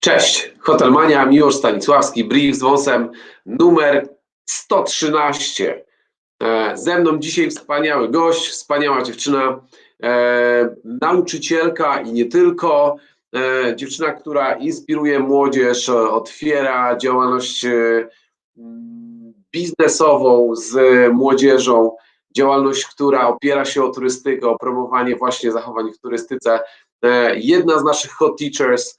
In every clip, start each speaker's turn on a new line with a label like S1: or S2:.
S1: Cześć, Hotelmania, Miłosz Stanisławski, brief z wąsem numer 113. E, Ze mną dzisiaj wspaniały gość, wspaniała dziewczyna, e, nauczycielka i nie tylko. E, dziewczyna, która inspiruje młodzież, otwiera działalność biznesową z młodzieżą, działalność, która opiera się o turystykę, o promowanie właśnie zachowań w turystyce. Jedna z naszych hot teachers,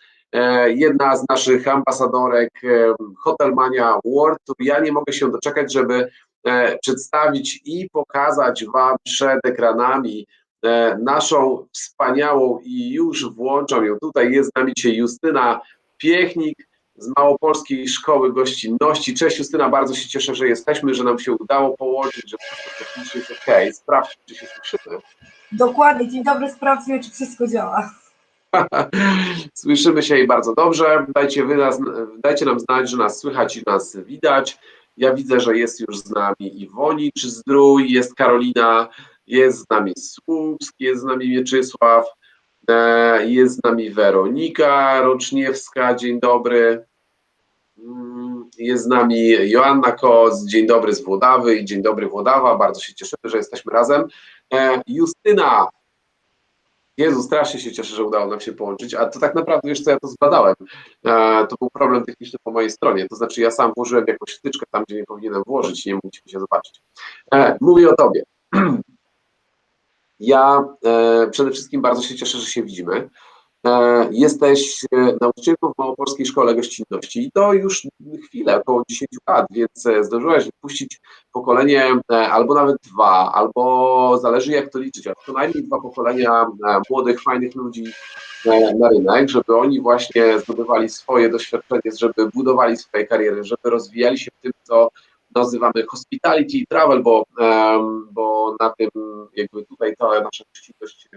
S1: jedna z naszych ambasadorek e, Hotelmania World, ja nie mogę się doczekać, żeby e, przedstawić i pokazać Wam przed ekranami e, naszą wspaniałą i już włączam ją. Tutaj jest z nami dzisiaj Justyna Piechnik z Małopolskiej Szkoły Gościnności. Cześć Justyna, bardzo się cieszę, że jesteśmy, że nam się udało połączyć, że wszystko technicznie jest ok. Sprawdź, czy się słyszymy.
S2: Dokładnie, dzień dobry, sprawdźmy, czy wszystko działa.
S1: Słyszymy się i bardzo dobrze. Dajcie, wy nas, dajcie nam znać, że nas słychać i nas widać. Ja widzę, że jest już z nami Iwoni czy Zdrój, jest Karolina, jest z nami Słupski, jest z nami Mieczysław, e, jest z nami Weronika Roczniewska, dzień dobry. Mm, Jest z nami Joanna Koz, dzień dobry z Włodawy i dzień dobry Włodawa, bardzo się cieszymy, że jesteśmy razem. E, Justyna, Jezu, strasznie się cieszę, że udało nam się połączyć, a to tak naprawdę, wiesz co, ja to zbadałem. E, to był problem techniczny po mojej stronie, to znaczy ja sam włożyłem jakąś wtyczkę tam, gdzie nie powinienem włożyć i nie mogliśmy się zobaczyć. E, mówię o tobie. Ja e, przede wszystkim bardzo się cieszę, że się widzimy. E, jesteś e, nauczycielką w Małopolskiej Szkole Gościnności i to już chwilę, około 10 lat, więc e, zdążyłaś wypuścić pokolenie albo nawet dwa, albo zależy jak to liczyć, ale co najmniej dwa pokolenia młodych, fajnych ludzi na rynek, żeby oni właśnie zdobywali swoje doświadczenie, żeby budowali swoje kariery, żeby rozwijali się w tym, co nazywamy hospitality i travel, bo, bo na tym jakby tutaj ta nasza gościnność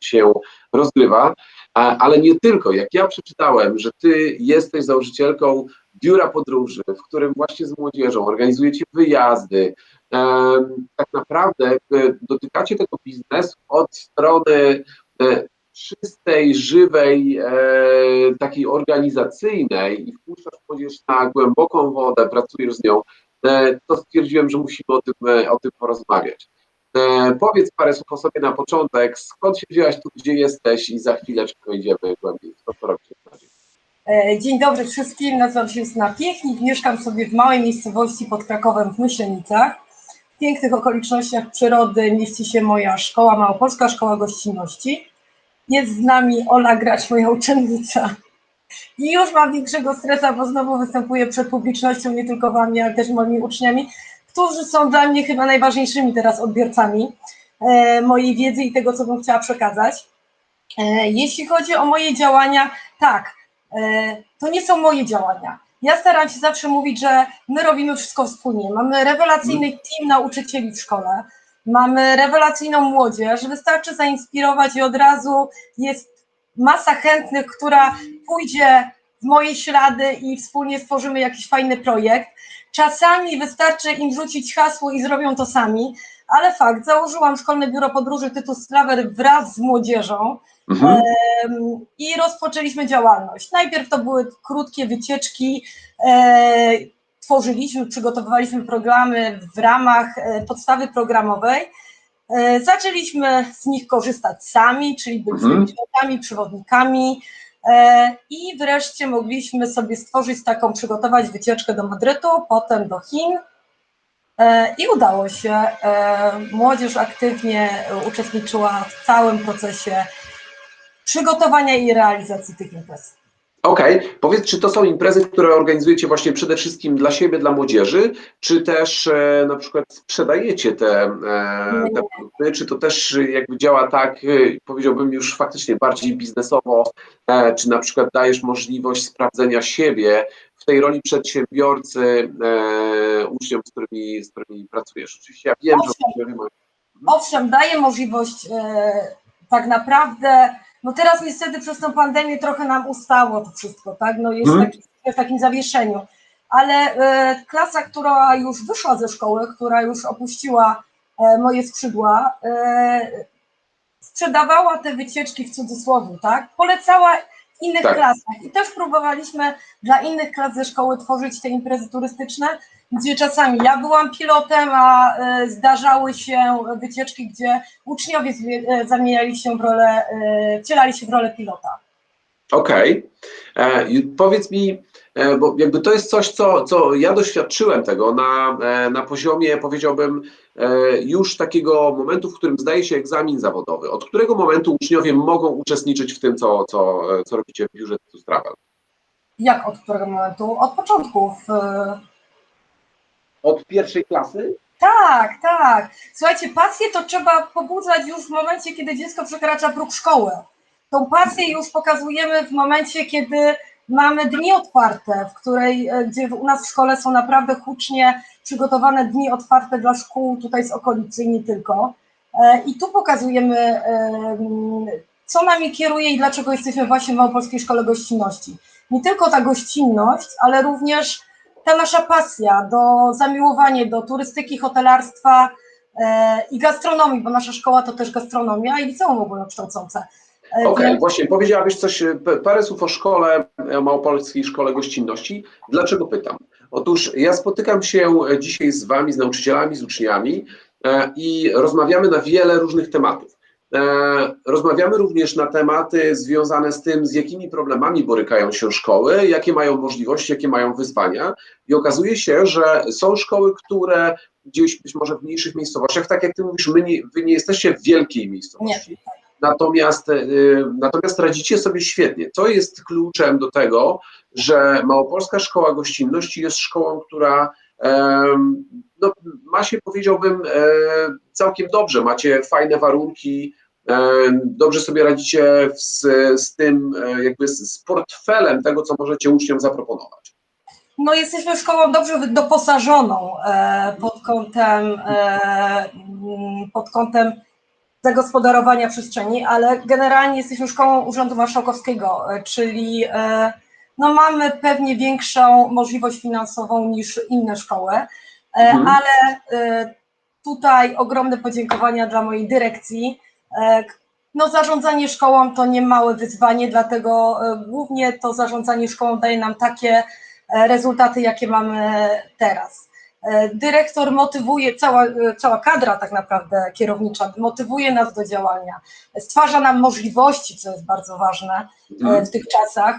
S1: się rozgrywa, ale nie tylko. Jak ja przeczytałem, że ty jesteś założycielką biura podróży, w którym właśnie z młodzieżą organizujecie wyjazdy, tak naprawdę e, dotykacie tego biznesu od strony e, czystej, żywej, e, takiej organizacyjnej i wpuszczasz młodzież na głęboką wodę, pracujesz z nią, to stwierdziłem, że musimy o tym, e, o tym porozmawiać. E, Powiedz parę słów o sobie na początek, skąd się wzięłaś tu, gdzie jesteś i za chwileczkę wejdziemy głębiej dzień.
S2: E, dobry wszystkim, nazywam się Justyna Piechnik, mieszkam sobie w małej miejscowości pod Krakowem w Myślenicach. W pięknych okolicznościach przyrody mieści się moja szkoła, Małopolska Szkoła Gościnności. Jest z nami Ola Grać, moja uczennica. I już mam większego stresa, bo znowu występuję przed publicznością, nie tylko wami, ale też moimi uczniami, którzy są dla mnie chyba najważniejszymi teraz odbiorcami e, mojej wiedzy i tego, co bym chciała przekazać. E, Jeśli chodzi o moje działania, tak, e, to nie są moje działania. Ja staram się zawsze mówić, że my robimy wszystko wspólnie. Mamy rewelacyjny team nauczycieli w szkole, mamy rewelacyjną młodzież, wystarczy zainspirować i od razu jest masa chętnych, która pójdzie w moje ślady i wspólnie stworzymy jakiś fajny projekt. Czasami wystarczy im rzucić hasło i zrobią to sami, ale fakt, założyłam Szkolne Biuro Podróży Tytus Travel wraz z młodzieżą,
S1: Mhm.
S2: I rozpoczęliśmy działalność. Najpierw to były krótkie wycieczki, e, tworzyliśmy, przygotowywaliśmy programy w ramach e, podstawy programowej. E, zaczęliśmy z nich korzystać sami, czyli byliśmy
S1: Mhm.
S2: pilotami, przewodnikami e, i wreszcie mogliśmy sobie stworzyć taką, przygotować wycieczkę do Madrytu, potem do Chin. E, I udało się. Młodzież aktywnie uczestniczyła w całym procesie przygotowania i realizacji tych imprez.
S1: Okej, powiedz, czy to są imprezy, które organizujecie właśnie przede wszystkim dla siebie, dla młodzieży, czy też e, na przykład sprzedajecie te, e, te produkty, czy to też jakby działa tak, e, powiedziałbym już faktycznie bardziej biznesowo, e, czy na przykład dajesz możliwość sprawdzenia siebie w tej roli przedsiębiorcy e, uczniom, z którymi, z którymi pracujesz? Oczywiście ja wiem, że uczniowie mają
S2: Owszem, daje możliwość e, tak naprawdę, no teraz niestety przez tą pandemię trochę nam ustało to wszystko, tak? No jest
S1: Mhm.
S2: taki, w takim zawieszeniu. Ale e, klasa, która już wyszła ze szkoły, która już opuściła e, moje skrzydła, e, sprzedawała te wycieczki w cudzysłowie, tak? Polecała w innych
S1: Tak.
S2: klasach. I też próbowaliśmy dla innych klas ze szkoły tworzyć te imprezy turystyczne, gdzie czasami ja byłam pilotem, a e, zdarzały się wycieczki, gdzie uczniowie e, zamieniali się w rolę, e, wcielali się w rolę pilota.
S1: Okej. I Powiedz mi, bo jakby to jest coś, co, co ja doświadczyłem tego na, na poziomie, powiedziałbym, już takiego momentu, w którym zdaje się egzamin zawodowy. Od którego momentu uczniowie mogą uczestniczyć w tym, co, co, co robicie w biurze Travel?
S2: Jak od którego momentu? Od początku. W,
S1: Od pierwszej klasy?
S2: Tak, tak. Słuchajcie, pasję to trzeba pobudzać już w momencie, kiedy dziecko przekracza próg szkoły. Tą pasję już pokazujemy w momencie, kiedy mamy dni otwarte, w której, e, gdzie u nas w szkole są naprawdę hucznie przygotowane dni otwarte dla szkół tutaj z okolicy i nie tylko. E, I tu pokazujemy, em, co nami kieruje i dlaczego jesteśmy właśnie w Małopolskiej Szkole Gościnności. Nie tylko ta gościnność, ale również ta nasza pasja do zamiłowanie do turystyki, hotelarstwa e, i gastronomii, bo nasza szkoła to też gastronomia i liceum ogólnokształcące. E,
S1: Okej,
S2: więc-
S1: właśnie powiedziałabyś coś, e, parę słów o szkole, e, Małopolskiej Szkole Gościnności. Dlaczego pytam? Otóż ja spotykam się dzisiaj z Wami, z nauczycielami, z uczniami i rozmawiamy na wiele różnych tematów. E, Rozmawiamy również na tematy związane z tym, z jakimi problemami borykają się szkoły, jakie mają możliwości, jakie mają wyzwania. I okazuje się, że są szkoły, które gdzieś być może w mniejszych miejscowościach, tak jak Ty mówisz, my nie, Wy nie jesteście w wielkiej miejscowości. Natomiast, y, natomiast radzicie sobie świetnie. Co jest kluczem do tego, że Małopolska Szkoła Gościnności jest szkołą, która no, ma się, powiedziałbym, e, całkiem dobrze. Macie fajne warunki, dobrze sobie radzicie z, z tym, e, jakby z, portfelem tego, co możecie uczniom zaproponować.
S2: No, jesteśmy szkołą dobrze doposażoną e, pod kątem, mm, pod kątem zagospodarowania przestrzeni, ale generalnie jesteśmy szkołą Urzędu Marszałkowskiego, czyli no, mamy pewnie większą możliwość finansową niż inne szkoły, e,
S1: Mhm.
S2: ale e, tutaj ogromne podziękowania dla mojej dyrekcji. E, no, zarządzanie szkołą to nie małe wyzwanie, dlatego głównie to zarządzanie szkołą daje nam takie rezultaty, jakie mamy teraz. E, Dyrektor motywuje, cała, e, cała kadra tak naprawdę kierownicza motywuje nas do działania, stwarza nam możliwości, co jest bardzo ważne e, w tych czasach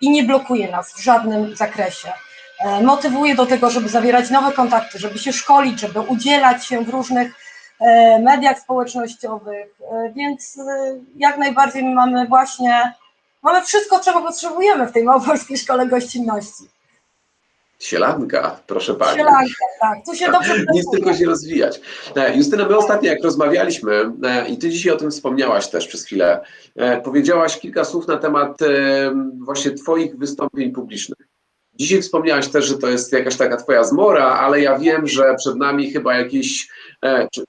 S2: i nie blokuje nas w żadnym zakresie. Motywuje do tego, żeby zawierać nowe kontakty, żeby się szkolić, żeby udzielać się w różnych mediach społecznościowych, więc jak najbardziej my mamy właśnie, mamy wszystko, czego potrzebujemy w tej Małopolskiej Szkole Gościnności.
S1: Sielanka, proszę Pani.
S2: Sielanka, tak, tu się dobrze
S1: Nic tylko się rozwijać. E, Justyna, my ostatnio jak rozmawialiśmy e, i Ty dzisiaj o tym wspomniałaś też przez chwilę, e, powiedziałaś kilka słów na temat właśnie Twoich wystąpień publicznych. Dzisiaj wspomniałaś też, że to jest jakaś taka Twoja zmora, ale ja wiem, że przed nami chyba jakieś,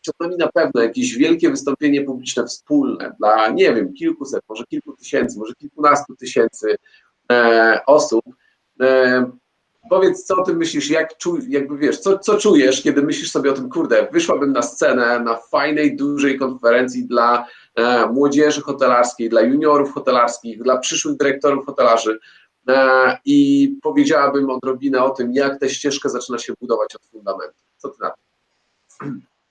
S1: przed nami na pewno jakieś wielkie wystąpienie publiczne wspólne dla, nie wiem, kilkuset, może kilku tysięcy, może kilkunastu tysięcy osób. Powiedz, co o tym myślisz, jak czu, jakby wiesz, co, co czujesz, kiedy myślisz sobie o tym, kurde, wyszłabym na scenę na fajnej, dużej konferencji dla e, młodzieży hotelarskiej, dla juniorów hotelarskich, dla przyszłych dyrektorów hotelarzy e, i powiedziałabym odrobinę o tym, jak tę ścieżkę zaczyna się budować od fundamentu. Co ty na to?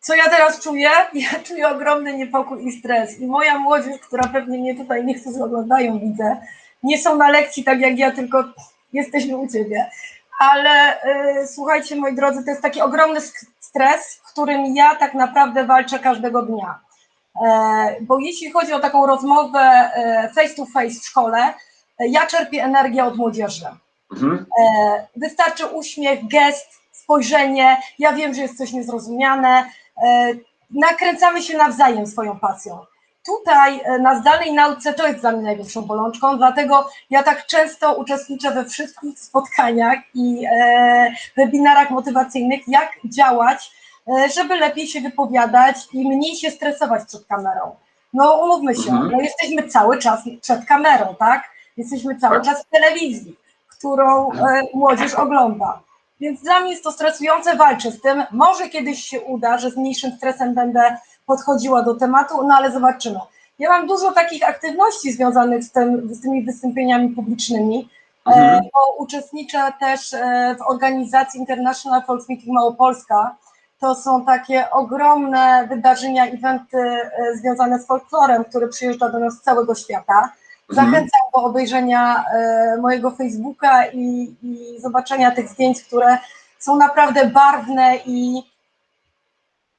S2: Co ja teraz czuję? Ja czuję ogromny niepokój i stres. I moja młodzież, która pewnie mnie tutaj niektórzy oglądają, widzę, nie są na lekcji tak jak ja, tylko jesteśmy u ciebie. Ale y, słuchajcie, moi drodzy, to jest taki ogromny stres, w którym ja tak naprawdę walczę każdego dnia. E, bo jeśli chodzi o taką rozmowę e, face to face w szkole, e, ja czerpię energię od młodzieży.
S1: Mhm.
S2: E, Wystarczy uśmiech, gest, spojrzenie. Ja wiem, że jest coś niezrozumiane. E, Nakręcamy się nawzajem swoją pasją. Tutaj e, na zdalnej nauce to jest dla mnie największą bolączką, dlatego ja tak często uczestniczę we wszystkich spotkaniach i e, webinarach motywacyjnych, jak działać, e, żeby lepiej się wypowiadać i mniej się stresować przed kamerą. No umówmy się,
S1: Mhm.
S2: no jesteśmy cały czas przed kamerą, tak? Jesteśmy cały
S1: Tak.
S2: czas w telewizji którą młodzież ogląda. Więc dla mnie jest to stresujące, walczę z tym. Może kiedyś się uda, że z mniejszym stresem będę podchodziła do tematu, no ale zobaczymy. Ja mam dużo takich aktywności związanych z, tym, z tymi wystąpieniami publicznymi,
S1: Mhm.
S2: e, bo uczestniczę też e, w organizacji International Folk Meeting Małopolska. To są takie ogromne wydarzenia, eventy e, związane z folklorem, które przyjeżdża do nas z całego świata.
S1: Mhm.
S2: Zachęcam do obejrzenia mojego Facebooka i, i zobaczenia tych zdjęć, które są naprawdę barwne i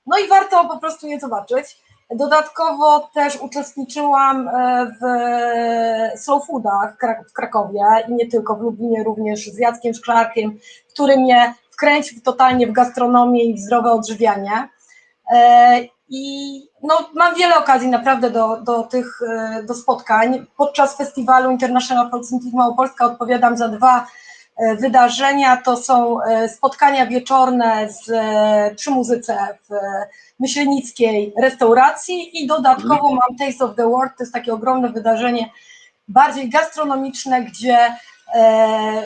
S2: no i warto po prostu je zobaczyć. Dodatkowo też uczestniczyłam e, w Slow Foodach w Krak- w Krakowie i nie tylko w Lublinie, również z Jackiem Szklarkiem, który mnie wkręcił totalnie w gastronomię i w zdrowe odżywianie. E, I no, mam wiele okazji naprawdę do, do tych e, do spotkań. Podczas festiwalu International Meeting Małopolska odpowiadam za dwa e, wydarzenia. To są e, spotkania wieczorne z, e, przy muzyce w e, myślenickiej restauracji i dodatkowo mam Taste of the World, to jest takie ogromne wydarzenie, bardziej gastronomiczne, gdzie e,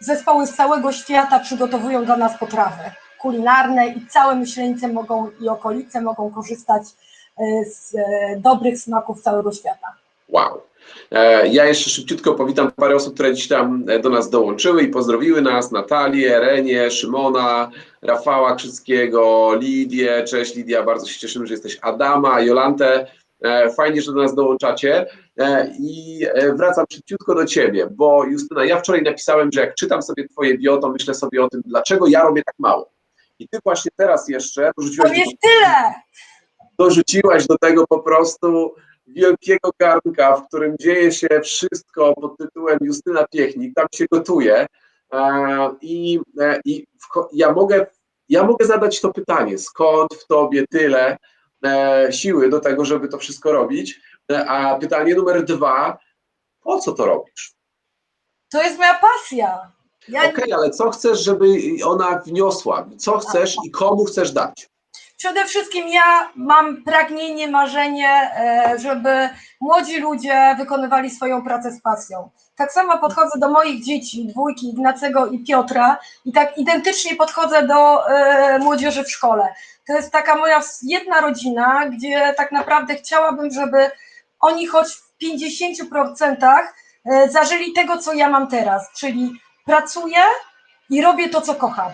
S2: zespoły z całego świata przygotowują dla nas potrawy kulinarne i całe Myślenice mogą i okolice mogą korzystać e, z e, dobrych smaków całego świata.
S1: Wow. E, Ja jeszcze szybciutko powitam parę osób, które dziś tam e, do nas dołączyły i pozdrowiły nas. Natalię, Renię, Szymona, Rafała Krzyckiego, Lidię. Cześć Lidia, bardzo się cieszymy, że jesteś. Adama, Jolantę. E, Fajnie, że do nas dołączacie. I wracam szybciutko do Ciebie, bo Justyna, ja wczoraj napisałem, że jak czytam sobie Twoje bio, to myślę sobie o tym, dlaczego ja robię tak mało. I Ty właśnie teraz jeszcze
S2: To
S1: dorzuciłaś do
S2: jest tyle!
S1: dorzuciłaś do tego po prostu wielkiego garnka, w którym dzieje się wszystko pod tytułem Justyna Piechnik, tam się gotuje e, i, e, i w, ja, mogę, ja mogę zadać to pytanie, skąd w tobie tyle e, siły do tego, żeby to wszystko robić, a pytanie numer dwa, po co to robisz?
S2: To jest moja pasja. Ja
S1: Okej, ale co chcesz, żeby ona wniosła? Co chcesz i komu chcesz dać?
S2: Przede wszystkim ja mam pragnienie, marzenie, e, żeby młodzi ludzie wykonywali swoją pracę z pasją. Tak samo podchodzę do moich dzieci, dwójki, Ignacego i Piotra i tak identycznie podchodzę do e, młodzieży w szkole. To jest taka moja jedna rodzina, gdzie tak naprawdę chciałabym, żeby oni choć w 50% e, zażyli tego, co ja mam teraz, czyli pracuję i robię to, co kocham.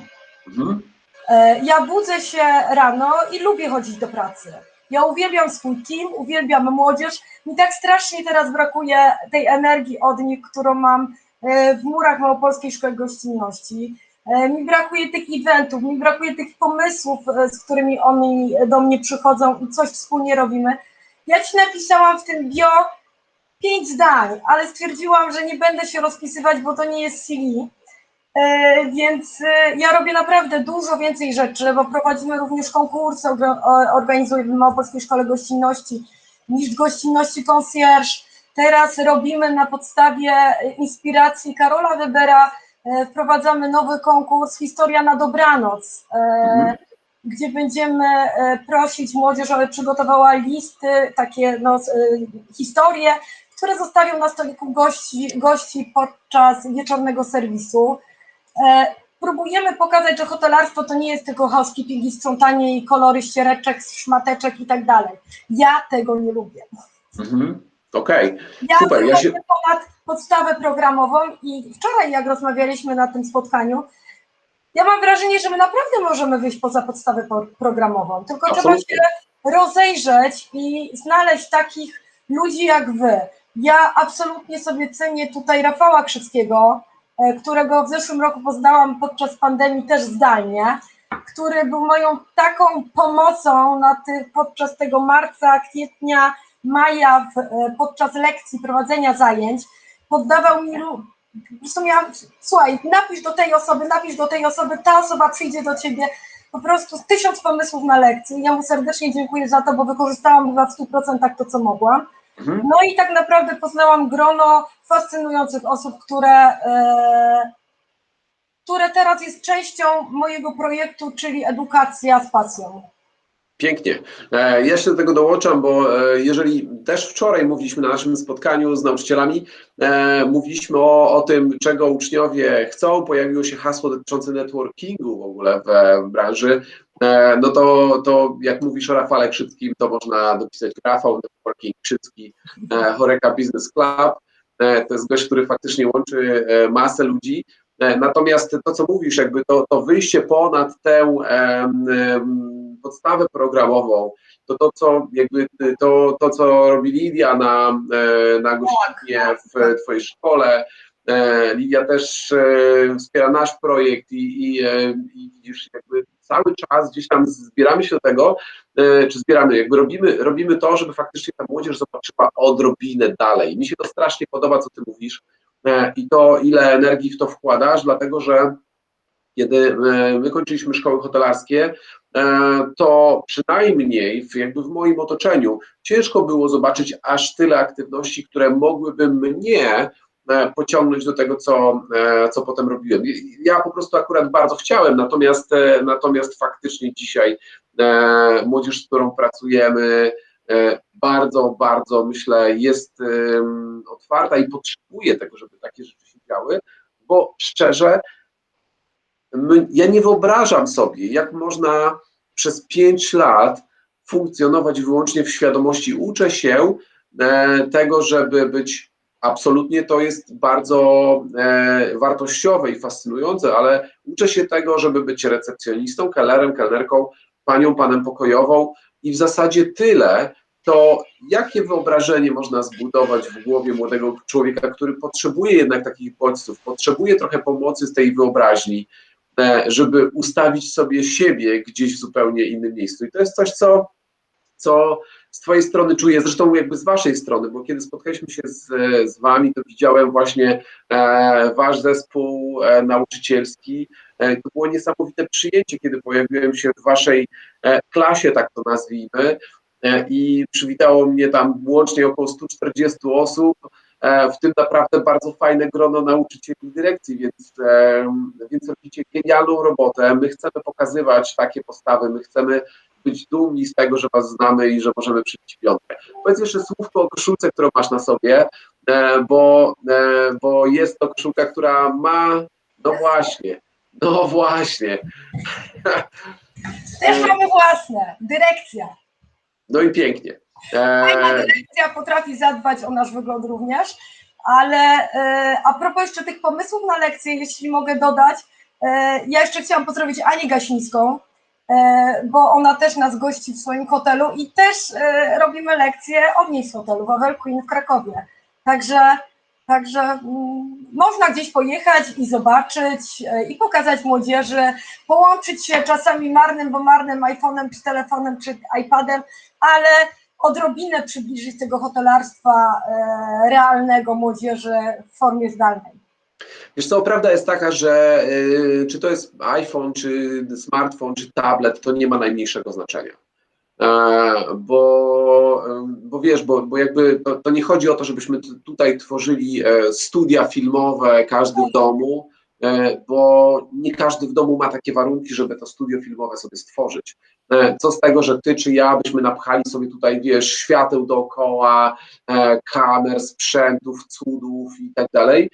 S1: Mhm.
S2: E, Ja budzę się rano i lubię chodzić do pracy. Ja uwielbiam swój team, uwielbiam młodzież. Mi tak strasznie teraz brakuje tej energii od nich, którą mam e, w murach Małopolskiej Szkoły Gościnności. E, Mi brakuje tych eventów, mi brakuje tych pomysłów, z którymi oni do mnie przychodzą i coś wspólnie robimy. Ja ci napisałam w tym bio pięć zdań, ale stwierdziłam, że nie będę się rozpisywać, bo to nie jest CV. E, Więc e, ja robię naprawdę dużo więcej rzeczy, bo prowadzimy również konkursy, orga- o- organizujemy w Małopolskiej Szkole Gościnności, niż gościnności concierge. Teraz robimy na podstawie inspiracji Karola Webera, e, wprowadzamy nowy konkurs Historia na dobranoc,
S1: Mhm.
S2: gdzie będziemy prosić młodzież, aby przygotowała listy, takie no, historie, które zostawią na stoliku gości, gości podczas wieczornego serwisu. E, Próbujemy pokazać, że hotelarstwo to nie jest tylko housekeeping i sprzątanie i kolory ściereczek, szmateczek i tak dalej. Ja tego nie lubię.
S1: Mhm. Okej,
S2: Ja
S1: Super, ja się-
S2: ponad podstawę programową i wczoraj jak rozmawialiśmy na tym spotkaniu, ja mam wrażenie, że my naprawdę możemy wyjść poza podstawę po- programową, tylko trzeba
S1: Absolutnie.
S2: się rozejrzeć i znaleźć takich ludzi jak wy. Ja absolutnie sobie cenię tutaj Rafała Krzyckiego, którego w zeszłym roku poznałam podczas pandemii też zdalnie, który był moją taką pomocą na ty, podczas tego marca, kwietnia, maja w, e, podczas lekcji, prowadzenia zajęć. Poddawał mi, po prostu miałam, słuchaj, napisz do tej osoby, napisz do tej osoby, ta osoba przyjdzie do ciebie. Po prostu tysiąc pomysłów na lekcji. Ja mu serdecznie dziękuję za to, bo wykorzystałam chyba w 100% to, co mogłam.
S1: Mhm.
S2: No i tak naprawdę poznałam grono fascynujących osób, które, e, które teraz jest częścią mojego projektu, czyli edukacja z pasją.
S1: Pięknie. E, Jeszcze do tego dołączam, bo e, jeżeli też wczoraj mówiliśmy na naszym spotkaniu z nauczycielami, mówiliśmy o, o tym, czego uczniowie chcą. Pojawiło się hasło dotyczące networkingu w ogóle w branży. E, no to, to jak mówisz o Rafale Krzyckim, to można dopisać Rafał Networking Krzycki, e, Horeca Business Club. E, To jest gość, który faktycznie łączy masę ludzi. Natomiast to, co mówisz, jakby to, to wyjście ponad tę podstawę programową, to to, co jakby to, to co robi Lidia na, na gościnie w Twojej szkole. Lidia też wspiera nasz projekt i, i, i widzisz, jakby cały czas gdzieś tam zbieramy się do tego, e, czy zbieramy, jakby robimy, robimy to, żeby faktycznie ta młodzież zobaczyła odrobinę dalej. Mi się to strasznie podoba, co ty mówisz e, i to, ile energii w to wkładasz, dlatego że kiedy e, my kończyliśmy szkoły hotelarskie, to przynajmniej w, jakby w moim otoczeniu ciężko było zobaczyć aż tyle aktywności, które mogłyby mnie pociągnąć do tego, co, e, co potem robiłem. Ja po prostu akurat bardzo chciałem, natomiast, e, natomiast faktycznie dzisiaj e, młodzież, z którą pracujemy, e, bardzo, bardzo myślę, jest otwarta i potrzebuje tego, żeby takie rzeczy się działy, bo szczerze, ja nie wyobrażam sobie, jak można przez pięć lat funkcjonować wyłącznie w świadomości. Uczę się e, tego, żeby być absolutnie to jest bardzo e, wartościowe i fascynujące, ale uczę się tego, żeby być recepcjonistą, kelnerem, kelnerką, panią, panem pokojową i w zasadzie tyle, to jakie wyobrażenie można zbudować w głowie młodego człowieka, który potrzebuje jednak takich bodźców, potrzebuje trochę pomocy z tej wyobraźni, e, żeby ustawić sobie siebie gdzieś w zupełnie innym miejscu. I to jest coś, co, co z Twojej strony czuję, zresztą jakby z Waszej strony, bo kiedy spotkaliśmy się z, z Wami, to widziałem właśnie e, Wasz zespół e, nauczycielski. E, to było niesamowite przyjęcie, kiedy pojawiłem się w Waszej e, klasie, tak to nazwijmy, e, i przywitało mnie tam łącznie około 140 osób, e, w tym naprawdę bardzo fajne grono nauczycieli dyrekcji, więc, więc robicie genialną robotę. My chcemy pokazywać takie postawy, my chcemy być dumni z tego, że Was znamy i że możemy przybić piątkę. Powiedz jeszcze słówko o koszulce, którą masz na sobie, e, bo, e, bo jest to koszulka, która ma, no właśnie, no właśnie.
S2: Też mamy własne, dyrekcja.
S1: No i pięknie.
S2: Fajna
S1: E,
S2: dyrekcja potrafi zadbać o nasz wygląd również, ale a propos jeszcze tych pomysłów na lekcje, jeśli mogę dodać, ja jeszcze chciałam pozdrowić Anię Gasińską, bo ona też nas gości w swoim hotelu i też e, robimy lekcje od niej z hotelu Wawel Queen w Krakowie. Także, także mm, można gdzieś pojechać i zobaczyć e, i pokazać młodzieży, połączyć się czasami marnym, bo marnym iPhone'em, czy telefonem, czy iPadem, ale odrobinę przybliżyć tego hotelarstwa e, realnego młodzieży w formie zdalnej.
S1: Wiesz co, prawda jest taka, że y, czy to jest iPhone, czy smartfon, czy tablet, to nie ma najmniejszego znaczenia. E, bo, em, bo wiesz, bo, bo jakby to, to nie chodzi o to, żebyśmy t- tutaj tworzyli e, studia filmowe, każdy w domu, e, bo nie każdy w domu ma takie warunki, żeby to studio filmowe sobie stworzyć. Co z tego, że ty czy ja byśmy napchali sobie tutaj, wiesz, świateł dookoła, kamer, sprzętów, cudów i tak dalej,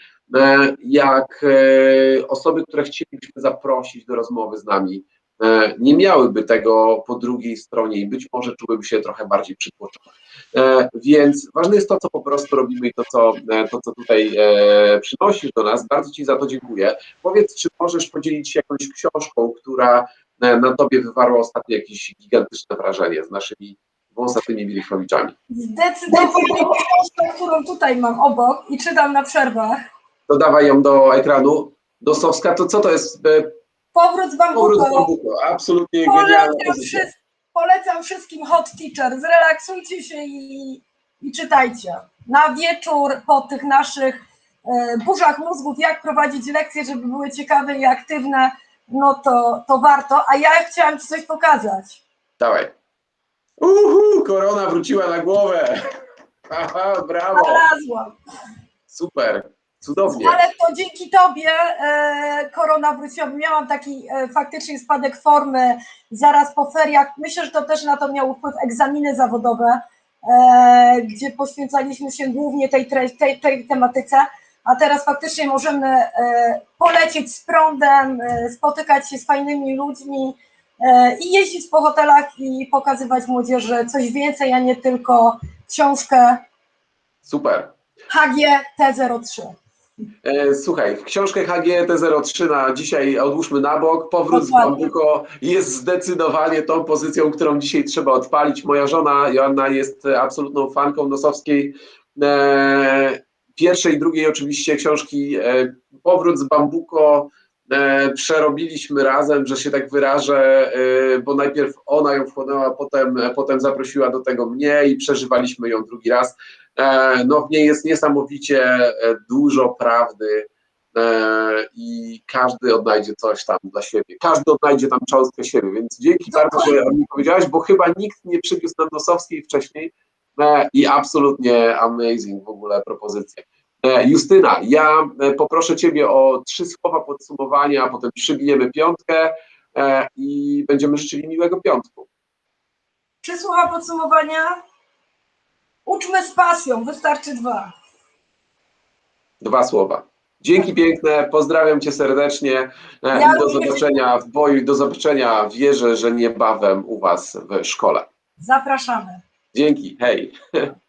S1: jak e, osoby, które chcielibyśmy zaprosić do rozmowy z nami, e, nie miałyby tego po drugiej stronie i być może czułyby się trochę bardziej przytłoczone. E, Więc ważne jest to, co po prostu robimy i to, co, e, to, co tutaj e, przynosisz do nas. Bardzo Ci za to dziękuję. Powiedz, czy możesz podzielić się jakąś książką, która e, na Tobie wywarła ostatnio jakieś gigantyczne wrażenie z naszymi wąsatymi Wilichrowiczami.
S2: Zdecydowanie książka, którą tutaj mam obok i czytam na przerwach.
S1: To dawaj ją do ekranu. Dosowska, to co to jest? E,
S2: Powrót z
S1: Powrót do
S2: Bambuko.
S1: Bambuko. Absolutnie genialna
S2: Polecam, wszystkim hot teacher. Zrelaksujcie się i, i czytajcie. Na wieczór po tych naszych e, burzach mózgów, jak prowadzić lekcje, żeby były ciekawe i aktywne, no to, to warto. A ja chciałam Ci coś pokazać.
S1: Dawaj. Uhu, korona wróciła na głowę. Haha, brawo.
S2: Znalazłam.
S1: Super. Cudownie.
S2: Ale to dzięki Tobie e, korona wróciła. Miałam taki e, faktycznie spadek formy zaraz po feriach. Myślę, że to też na to miało wpływ egzaminy zawodowe, e, gdzie poświęcaliśmy się głównie tej, tej, tej tematyce. A teraz faktycznie możemy e, polecieć z prądem, e, spotykać się z fajnymi ludźmi, e, i jeździć po hotelach i pokazywać młodzieży coś więcej, a nie tylko książkę
S1: Super.
S2: HGT03.
S1: E, Słuchaj, książkę HGT03 na dzisiaj odłóżmy na bok. Powrót z. Bambuko jest zdecydowanie tą pozycją, którą dzisiaj trzeba odpalić. Moja żona Joanna jest absolutną fanką Nosowskiej. E, Pierwszej, drugiej oczywiście książki e, Powrót z Bambuko e, przerobiliśmy razem, że się tak wyrażę, e, bo najpierw ona ją wchłonęła, potem, potem zaprosiła do tego mnie i przeżywaliśmy ją drugi raz. E, No, w niej jest niesamowicie e, dużo prawdy e, i każdy odnajdzie coś tam dla siebie. Każdy odnajdzie tam cząstkę siebie, więc dzięki bardzo, że o nim powiedziałaś, bo chyba nikt nie przywiózł nam Nosowskiej wcześniej i absolutnie amazing w ogóle propozycje. Justyna, ja poproszę Ciebie o trzy słowa podsumowania, a potem przybijemy piątkę i będziemy życzyli miłego piątku.
S2: Trzy słowa podsumowania. Uczmy z pasją, wystarczy dwa.
S1: Dwa słowa. Dzięki piękne, pozdrawiam Cię serdecznie e,
S2: Ja
S1: do zobaczenia w boju, do zobaczenia wierzę, że niebawem u Was w szkole.
S2: Zapraszamy.
S1: Dzięki, hej.